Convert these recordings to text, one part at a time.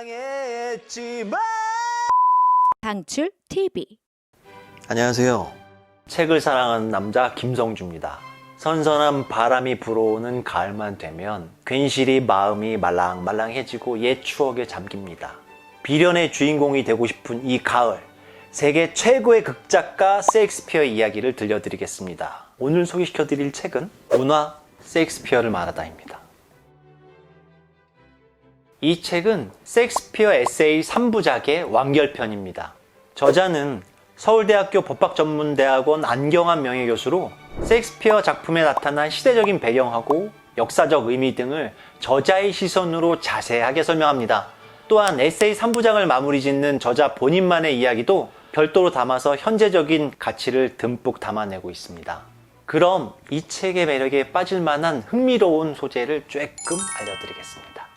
사랑했지만 방출 TV 안녕하세요. 책을 사랑하는 남자 김성주입니다. 선선한 바람이 불어오는 가을만 되면 괜시리 마음이 말랑말랑해지고 옛 추억에 잠깁니다. 비련의 주인공이 되고 싶은 이 가을, 세계 최고의 극작가 셰익스피어 이야기를 들려드리겠습니다. 오늘 소개시켜드릴 책은 문화 셰익스피어를 말하다입니다. 이 책은 셰익스피어 에세이 3부작의 완결편입니다. 저자는 서울대학교 법학전문대학원 안경환 명예교수로 셰익스피어 작품에 나타난 시대적인 배경하고 역사적 의미 등을 저자의 시선으로 자세하게 설명합니다. 또한 에세이 3부작을 마무리 짓는 저자 본인만의 이야기도 별도로 담아서 현재적인 가치를 듬뿍 담아내고 있습니다. 그럼 이 책의 매력에 빠질 만한 흥미로운 소재를 쬐끔 알려드리겠습니다.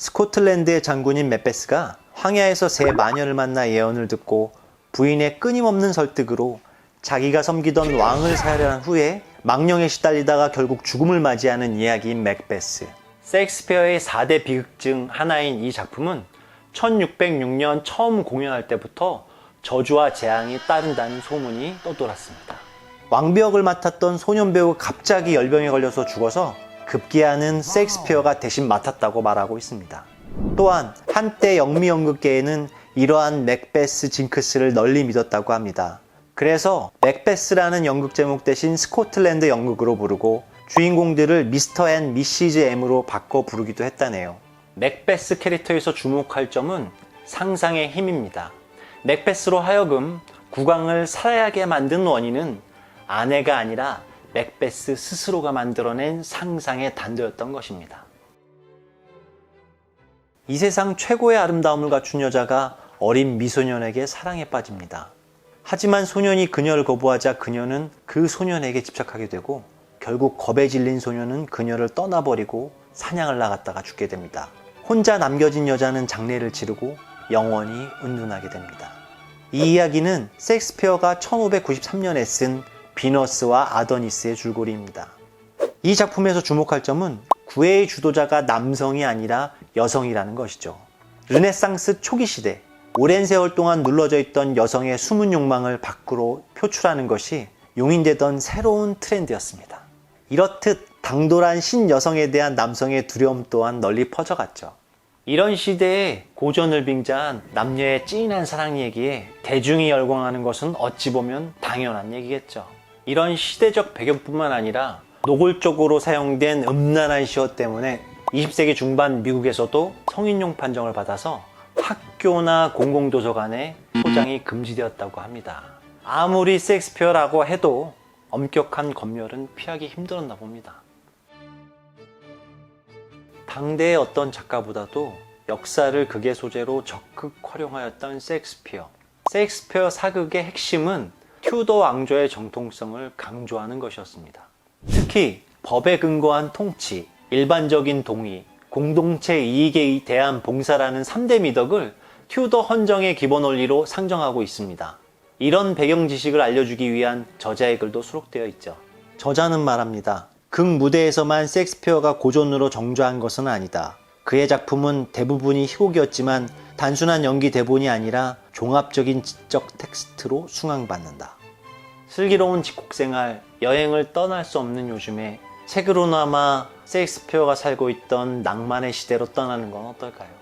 스코틀랜드의 장군인 맥베스가 황야에서 새 마녀를 만나 예언을 듣고 부인의 끊임없는 설득으로 자기가 섬기던 왕을 사려한 후에 망령에 시달리다가 결국 죽음을 맞이하는 이야기인 맥베스. 셰익스피어의 4대 비극 중 하나인 이 작품은 1606년 처음 공연할 때부터 저주와 재앙이 따른다는 소문이 떠돌았습니다. 왕비역을 맡았던 소년 배우가 갑자기 열병에 걸려서 죽어서 급기야는 셰익스피어가 대신 맡았다고 말하고 있습니다. 또한 한때 영미 연극계에는 이러한 맥베스 징크스를 널리 믿었다고 합니다. 그래서 맥베스라는 연극 제목 대신 스코틀랜드 연극으로 부르고 주인공들을 미스터 앤 미시즈 M으로 바꿔 부르기도 했다네요. 맥베스 캐릭터에서 주목할 점은 상상의 힘입니다. 맥베스로 하여금 국왕을 살아야게 만든 원인은 아내가 아니라 맥베스 스스로가 만들어낸 상상의 단도였던 것입니다. 이 세상 최고의 아름다움을 갖춘 여자가 어린 미소년에게 사랑에 빠집니다. 하지만 소년이 그녀를 거부하자 그녀는 그 소년에게 집착하게 되고 결국 겁에 질린 소년은 그녀를 떠나버리고 사냥을 나갔다가 죽게 됩니다. 혼자 남겨진 여자는 장례를 치르고 영원히 은둔하게 됩니다. 이 이야기는 셰익스피어가 1593년에 쓴 비너스와 아더니스의 줄거리입니다. 이 작품에서 주목할 점은 구애의 주도자가 남성이 아니라 여성이라는 것이죠. 르네상스 초기 시대, 오랜 세월 동안 눌러져 있던 여성의 숨은 욕망을 밖으로 표출하는 것이 용인되던 새로운 트렌드였습니다. 이렇듯 당돌한 신여성에 대한 남성의 두려움 또한 널리 퍼져갔죠. 이런 시대에 고전을 빙자한 남녀의 찐한 사랑 얘기에 대중이 열광하는 것은 어찌 보면 당연한 얘기겠죠. 이런 시대적 배경뿐만 아니라 노골적으로 사용된 음란한 시어 때문에 20세기 중반 미국에서도 성인용 판정을 받아서 학교나 공공도서관에 소장이 금지되었다고 합니다. 아무리 섹스피어라고 해도 엄격한 검열은 피하기 힘들었나 봅니다. 당대의 어떤 작가보다도 역사를 극의 소재로 적극 활용하였던 셰익스피어. 셰익스피어 사극의 핵심은 튜더 왕조의 정통성을 강조하는 것이었습니다. 특히 법에 근거한 통치, 일반적인 동의, 공동체 이익에 대한 봉사라는 3대 미덕을 튜더 헌정의 기본 원리로 상정하고 있습니다. 이런 배경 지식을 알려주기 위한 저자의 글도 수록되어 있죠. 저자는 말합니다. 극 무대에서만 섹스피어가 고전으로 정조한 것은 아니다. 그의 작품은 대부분이 희곡이었지만 단순한 연기 대본이 아니라 종합적인 지적 텍스트로 숭앙받는다. 슬기로운 직콕 생활, 여행을 떠날 수 없는 요즘에 책으로나마 셰익스피어가 살고 있던 낭만의 시대로 떠나는 건 어떨까요?